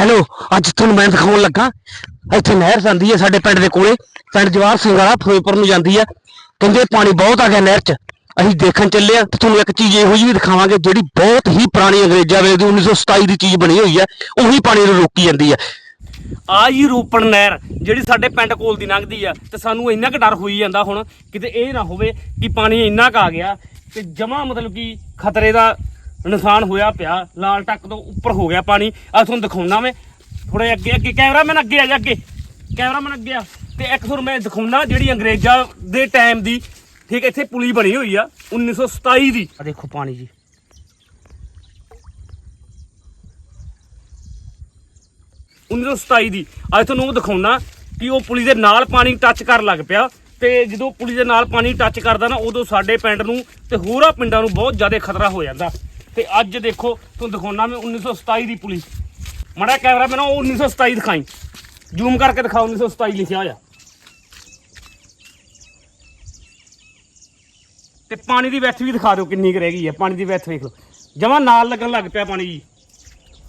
Hello ਅੱਜ ਤੁਹਾਨੂੰ ਮੈਂ ਦਿਖਾਉਣ ਲੱਗਾ, ਇੱਥੇ ਨਹਿਰ ਜਾਂਦੀ ਹੈ ਸਾਡੇ ਪਿੰਡ ਦੇ ਕੋਲੇ, ਪਿੰਡ ਜਵਾਰ ਸਿੰਘ ਵਾਲਾ ਫਿਰੋਜ਼ਪੁਰ ਨੂੰ ਜਾਂਦੀ ਹੈ। ਕਹਿੰਦੇ ਪਾਣੀ ਬਹੁਤ ਆ ਗਿਆ ਨਹਿਰ 'ਚ, ਅਸੀਂ ਦੇਖਣ ਚੱਲੇ ਆ ਤੁਹਾਨੂੰ ਇੱਕ ਚੀਜ਼ ਇਹੋ ਜਿਹੀ ਵੀ ਦਿਖਾਵਾਂਗੇ, ਜਿਹੜੀ ਬਹੁਤ ਹੀ ਪੁਰਾਣੀ ਅੰਗਰੇਜ਼ਾਂ ਵੇਲੇ ਦੀ 1927 ਦੀ ਚੀਜ਼ ਬਣੀ ਹੋਈ ਹੈ, ਉਹੀ ਪਾਣੀ ਨੂੰ ਰੋਕੀ ਜਾਂਦੀ ਹੈ। ਆ ਜੀ ਰੋਪਣ ਨਹਿਰ, ਜਿਹੜੀ ਸਾਡੇ ਪਿੰਡ ਕੋਲ ਦੀ ਲੰਘਦੀ ਆ, ਤੇ ਸਾਨੂੰ ਇੰਨਾ ਕੁ ਡਰ ਹੋਈ ਜਾਂਦਾ ਹੁਣ, ਕਿਤੇ ਇਹ ਨਾ ਹੋਵੇ ਕਿ ਪਾਣੀ ਇੰਨਾ ਕੁ ਆ ਗਿਆ, ਤੇ ਜਮਾ ਮਤਲਬ ਕਿ ਖਤਰੇ ਦਾ ਨੁਕਸਾਨ ਹੋਇਆ ਪਿਆ ਲਾਲ ਟੱਕ ਤੋਂ ਉੱਪਰ ਹੋ ਗਿਆ ਪਾਣੀ। ਆ ਤੁਹਾਨੂੰ ਦਿਖਾਉਣਾ ਮੈਂ। ਥੋੜਾ ਅੱਗੇ ਅੱਗੇ ਕੈਮਰਾਮੈਨ ਅੱਗੇ ਆ ਜਾ ਅੱਗੇ। ਕੈਮਰਾਮੈਨ ਅੱਗੇ ਆ। ਤੇ ਇੱਕ ਤੁਹਾਨੂੰ ਮੈਂ ਦਿਖਾਉਣਾ ਜਿਹੜੀ ਅੰਗਰੇਜ਼ਾਂ ਦੇ ਟਾਈਮ ਦੀ ਠੀਕ ਇੱਥੇ ਪੁਲੀ ਬਣੀ ਹੋਈ ਆ 1927 ਦੀ। ਆ ਦੇਖੋ ਪਾਣੀ ਜੀ। ਉੱਨੀ ਦੀ। ਅੱਜ ਤੁਹਾਨੂੰ ਉਹ ਦਿਖਾਉਣਾ ਕਿ ਉਹ ਪੁਲੀ ਦੇ ਨਾਲ ਪਾਣੀ ਟੱਚ ਕਰਨ ਲੱਗ ਪਿਆ। ਤੇ ਜਦੋਂ ਪੁਲੀ ਦੇ ਨਾਲ ਪਾਣੀ ਟੱਚ ਕਰਦਾ ਨਾ ਉਦੋਂ ਸਾਡੇ ਪਿੰਡ ਨੂੰ ਤੇ ਹੋਰਾਂ ਪਿੰਡਾਂ ਨੂੰ ਬਹੁਤ ਜ਼ਿਆਦਾ ਖਤਰਾ ਹੋ ਜਾਂਦਾ। ਤੇ ਅੱਜ ਦੇਖੋ, ਤੁਹਾਨੂੰ ਦਿਖਾਉਣਾ ਮੈਂ 1927 ਦੀ ਪੁਲੀ ਮੜਾ ਕੈਮਰਾ ਮੈਨੂੰ ਉਹ 1927 ਦਿਖਾਈ। ਜ਼ੂਮ ਕਰਕੇ ਦਿਖਾਓ 1927 ਲਿਖਿਆ ਹੋਇਆ। ਤੇ ਪਾਣੀ ਦੀ ਵੈਥ ਵੀ ਦਿਖਾ ਦਿਓ ਕਿੰਨੀ ਕੁ ਰਹਿ ਗਈ ਹੈ। ਪਾਣੀ ਦੀ ਵੈਥ ਵੇਖ ਲਓ। ਜਮਾ ਨਾਲ ਲੱਗਣ ਲੱਗ ਪਿਆ ਪਾਣੀ ਜੀ।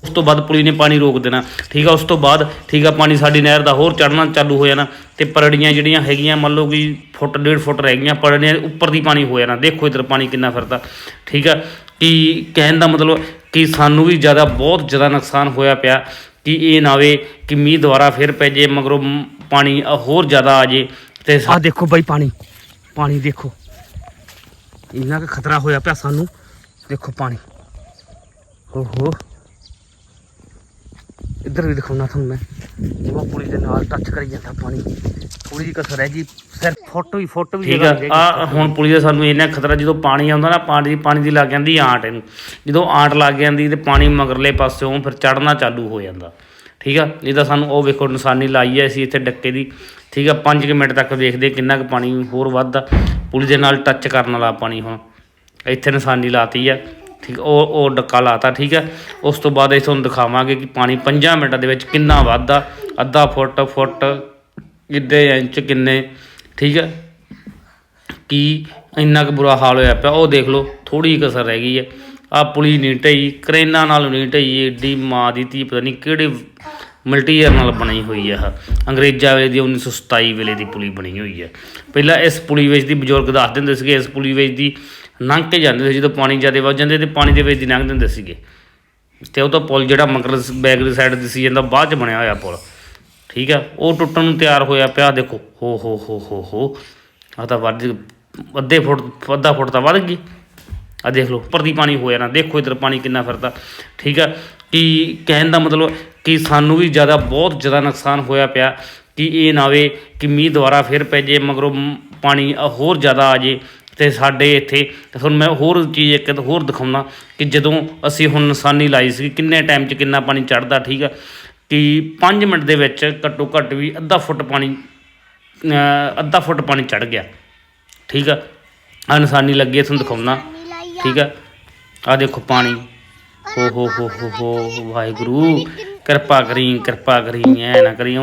ਉਸ ਤੋਂ ਬਾਅਦ ਪੁਲੀ ਨੇ ਪਾਣੀ ਰੋਕ ਦੇਣਾ। ਠੀਕ ਆ, ਉਸ ਤੋਂ ਬਾਅਦ ਠੀਕ ਆ, ਪਾਣੀ ਸਾਡੀ ਨਹਿਰ ਦਾ ਹੋਰ ਚੜਨਾ ਚਾਲੂ ਹੋ ਜਾਣਾ। ਤੇ ਪਰੜੀਆਂ ਜਿਹੜੀਆਂ ਹੈਗੀਆਂ, ਮੰਨ ਲਓ ਕਿ ਫੁੱਟ, ਡੇਢ ਫੁੱਟ ਰਹਿ ਗਈਆਂ, ਪਰੜੀਆਂ ਦੇ ਉੱਪਰ ਦੀ ਪਾਣੀ ਹੋ ਜਾਣਾ। ਦੇਖੋ ਇਧਰ ਪਾਣੀ ਕਿੰਨਾ ਫਿਰਦਾ। ਠੀਕ ਆ ਕਿ ਕਹਿਣ ਦਾ ਮਤਲਬ ਕਿ ਸਾਨੂੰ ਵੀ ਜ਼ਿਆਦਾ ਬਹੁਤ ਜ਼ਿਆਦਾ ਨੁਕਸਾਨ ਹੋਇਆ ਪਿਆ ਕਿ ਇਹ ਨਾ ਹੋਵੇ ਕਿ ਮੀਂਹ ਦੁਬਾਰਾ ਫਿਰ ਪੈ ਜੇ, ਮਗਰੋਂ ਪਾਣੀ ਹੋਰ ਜ਼ਿਆਦਾ ਆ ਜੇ ਤੇ ਆ ਦੇਖੋ ਬਾਈ ਪਾਣੀ ਪਾਣੀ ਦੇਖੋ। ਇੰਨਾ ਕੁ ਖਤਰਾ ਹੋਇਆ ਪਿਆ ਸਾਨੂੰ। ਦੇਖੋ ਪਾਣੀ। ਓਹੋ। ਇੱਧਰ ਵੀ ਦਿਖਾਉਣਾ ਤੁਹਾਨੂੰ ਮੈਂ। ਜਿਵੇਂ ਪੁਲੀ ਦੇ ਨਾਲ ਟੱਚ ਕਰੀ ਜਾਂਦਾ ਪਾਣੀ। ਥੋੜੀ ਜਿਹੀ ਕਸਰ ਹੈਗੀ। ਸਿਰ ਫੋਟੋ ਹੀ ਫੋਟੋ ਵੀ ਠੀਕ ਆ। ਆ ਹੁਣ ਪੁਲੀ ਦਾ ਸਾਨੂੰ ਇੰਨਾ ਖਤਰਾ ਜਦੋਂ ਪਾਣੀ ਆਉਂਦਾ ਨਾ ਪਾਣੀ ਦੀ ਪਾਣੀ ਦੀ ਲੱਗ ਜਾਂਦੀ ਆਂਟ ਇਹਨੂੰ। ਜਦੋਂ ਆਂਟ ਲੱਗ ਜਾਂਦੀ ਤੇ ਪਾਣੀ ਮਗਰਲੇ ਪਾਸਿਓਂ ਫਿਰ ਚੜਨਾ ਚਾਲੂ ਹੋ ਜਾਂਦਾ। ਠੀਕ ਆ? ਤਾਂ ਸਾਨੂੰ ਉਹ ਵੇਖੋ ਨਿਸ਼ਾਨੀ ਲਾਈ ਹੈ ਅਸੀਂ ਇੱਥੇ ਡੱਕੇ ਦੀ। ਠੀਕ ਆ? 5 ਮਿੰਟ ਤੱਕ ਵੇਖਦੇ ਕਿੰਨਾ ਕੁ ਪਾਣੀ ਹੋਰ ਵੱਧਦਾ। ਪੁਲੀ ਦੇ ਨਾਲ ਟੱਚ ਕਰਨ ਵਾਲਾ ਪਾਣੀ ਹੁਣ। ਇੱਥੇ ਨਿਸ਼ਾਨੀ ਲਾਤੀ ਆ। ਠੀਕ, ਉਹ ਉਹ ਡੱਕਾ ਲਾਤਾ, ਠੀਕ ਹੈ। ਉਸ ਤੋਂ ਬਾਅਦ ਅਸੀਂ ਤੁਹਾਨੂੰ ਦਿਖਾਵਾਂਗੇ ਕਿ ਪਾਣੀ 5 ਮਿੰਟਾਂ ਦੇ ਵਿੱਚ ਕਿੰਨਾ ਵੱਧਦਾ, ਅੱਧਾ ਫੁੱਟ ਫੁੱਟ ਕਿੱਡੇ ਇੰਚ, ਕਿੰਨੇ, ਠੀਕ ਹੈ। ਕੀ ਇੰਨਾ ਕੁ ਬੁਰਾ ਹਾਲ ਹੋਇਆ ਪਿਆ, ਉਹ ਦੇਖ ਲਓ ਥੋੜੀ ਕਸਰ ਰਹਿ ਗਈ ਹੈ। ਆ ਪੁਲੀ ਨਹੀਂ ਢਈ, ਕਰੇਨਾ ਨਾਲ ਨਹੀਂ ਢਈ, ਏਡੀ ਮਾਂ ਦੀ ਧੀ, ਪਤਾ ਨਹੀਂ ਕਿਹੜੇ ਮਲਟੀਅਰ ਨਾਲ ਬਣੀ ਹੋਈ ਆ ਅੰਗਰੇਜ਼ਾਂ ਵੇਲੇ ਦੀ 1927 ਵੇਲੇ ਦੀ ਪੁਲੀ ਬਣੀ ਹੋਈ ਹੈ। ਪਹਿਲਾਂ ਇਸ ਪੁਲੀ ਵਿੱਚ ਦੀ ਬਜ਼ੁਰਗ ਦੱਸ ਦਿੰਦੇ ਸੀਗੇ, ਇਸ ਪੁਲੀ ਵਿੱਚ ਦੀ ਲੰਘ ਕੇ ਜਾਂਦੇ ਸੀ, ਜਦੋਂ ਪਾਣੀ ਜ਼ਿਆਦਾ ਵੱਧ ਜਾਂਦੇ ਤੇ ਪਾਣੀ ਦੇ ਵਿੱਚ ਦੀ ਲੰਘ ਦਿੰਦੇ ਸੀਗੇ। ਤੇ ਉਹ ਤਾਂ ਪੁਲ ਜਿਹੜਾ ਮਗਰ ਬੈਕ ਦੀ ਸਾਈਡ ਦਿਸੀ ਜਾਂਦਾ ਬਾਅਦ ਚ ਬਣਿਆ ਹੋਇਆ ਪੁਲ। ਠੀਕ ਆ? ਉਹ ਟੁੱਟਣ ਨੂੰ ਤਿਆਰ ਹੋਇਆ ਪਿਆ, ਦੇਖੋ। ਹੋ ਹੋ ਹੋ ਹੋ ਹੋ। ਆ ਤਾਂ ਵੱਧ, ਅੱਧੇ ਫੁੱਟ, ਅੱਧਾ ਫੁੱਟ ਤਾਂ ਵੱਧ ਗਈ। ਆ ਦੇਖ ਲਓ, ਉੱਪਰ ਦੀ ਪਾਣੀ ਹੋਇਆ ਨਾ, ਦੇਖੋ ਇਧਰ ਪਾਣੀ ਕਿੰਨਾ ਫਿਰਦਾ। ਠੀਕ ਆ? ਕਿ ਕਹਿਣ ਦਾ ਮਤਲਬ, ਕਿ ਸਾਨੂੰ ਵੀ ਜ਼ਿਆਦਾ ਬਹੁਤ ਜ਼ਿਆਦਾ ਨੁਕਸਾਨ ਹੋਇਆ ਪਿਆ, ਕਿ ਇਹ ਨਾ ਹੋਵੇ ਕਿ ਮੀਂਹ ਦੁਬਾਰਾ ਫਿਰ ਪੈ ਜੇ, ਮਗਰੋਂ ਪਾਣੀ ਹੋਰ ਜ਼ਿਆਦਾ ਆ ਜੇ। ਤੇ ਸਾਡੇ ਇੱਥੇ ਤੇ ਤੁਹਾਨੂੰ ਮੈਂ ਹੋਰ ਚੀਜ਼ ਇੱਕ ਹੋਰ ਦਿਖਾਉਣਾ ਕਿ ਜਦੋਂ ਅਸੀਂ ਹੁਣ ਨਿਸ਼ਾਨੀ ਲਾਈ ਸੀ ਕਿੰਨੇ ਟਾਈਮ 'ਚ ਕਿੰਨਾ ਪਾਣੀ ਚੜਦਾ ਠੀਕ ਆ? ਕਿ 5 ਮਿੰਟ ਦੇ ਵਿੱਚ ਘੱਟੋ ਘੱਟ ਵੀ ਅੱਧਾ ਫੁੱਟ ਪਾਣੀ ਅੱਧਾ ਫੁੱਟ ਪਾਣੀ ਚੜ ਗਿਆ ਠੀਕ ਆ? ਆ ਨਿਸ਼ਾਨੀ ਲੱਗੀ ਹੈ ਤੁਹਾਨੂੰ ਦਿਖਾਉਣਾ ਠੀਕ ਆ? ਆ ਦੇਖੋ ਪਾਣੀ। ਹੋ ਹੋ ਹੋ ਹੋ ਹੋ ਵਾਹਿਗੁਰੂ। ਕਿਰਪਾ ਕਰੀ ਕਿਰਪਾ ਕਰੀ ਐ ਨਾ ਕਰੀ।